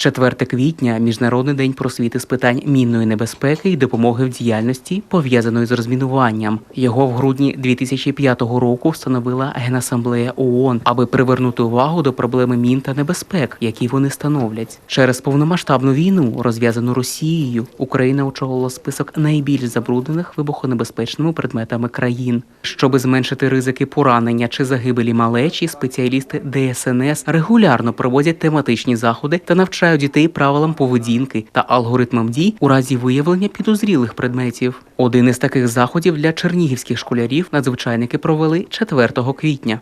4 квітня Міжнародний день просвіти з питань мінної небезпеки і допомоги в діяльності, пов'язаної з розмінуванням. Його в грудні 2005 року встановила Генасамблея ООН, аби привернути увагу до проблеми мін та небезпек, які вони становлять. Через повномасштабну війну, розв'язану Росією, Україна очолила список найбільш забруднених вибухонебезпечними предметами країн. Щоби зменшити ризики поранення чи загибелі малечі, спеціалісти ДСНС регулярно проводять тематичні заходи та навчають дітей правилам поведінки та алгоритмам дій у разі виявлення підозрілих предметів. Один із таких заходів для чернігівських школярів надзвичайники провели 4 квітня.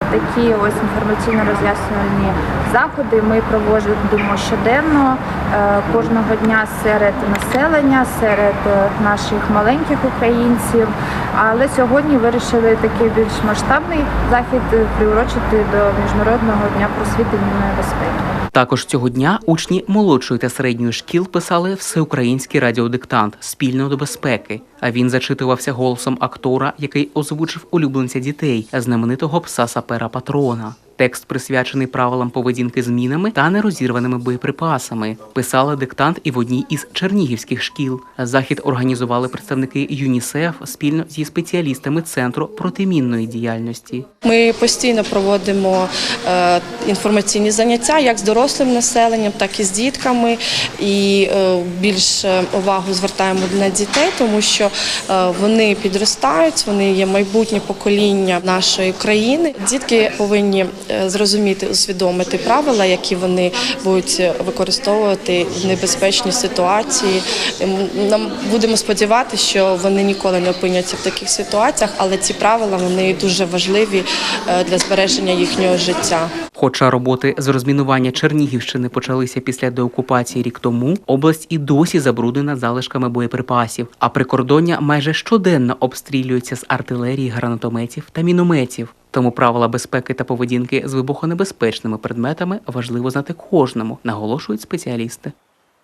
Такі ось інформаційно-роз'яснювальні заходи ми проводимо щоденно е, кожного дня серед населення, серед е, наших маленьких українців. Але сьогодні вирішили такий більш масштабний захід е, приурочити до міжнародного дня просвіти безпеки. Також цього дня учні молодшої та середньої шкіл писали всеукраїнський радіодиктант спільно до безпеки. А він зачитувався голосом актора, який озвучив улюбленця дітей, знаменитого пса сапера патрона. Текст присвячений правилам поведінки з мінами та нерозірваними боєприпасами. Писали диктант і в одній із чернігівських шкіл. Захід організували представники ЮНІСЕФ спільно зі спеціалістами центру протимінної діяльності. Ми постійно проводимо е, інформаційні заняття як з дорослим населенням, так і з дітками. І е, більше увагу звертаємо на дітей, тому що е, вони підростають, вони є майбутнє покоління нашої країни. Дітки повинні е, зрозуміти, усвідомити правила, які вони будуть використовувати в небезпечній ситуації. Ем, Нам будемо сподіватися, що вони ніколи не опиняться в таких ситуаціях, але ці правила вони дуже важливі е, для збереження їхнього життя. Хоча роботи з розмінування Чернігівщини почалися після деокупації рік тому, область і досі забруднена залишками боєприпасів, а прикордоння майже щоденно обстрілюється з артилерії, гранатометів та мінометів. Тому правила безпеки та поведінки з вибухонебезпечними предметами важливо знати кожному, наголошують спеціалісти.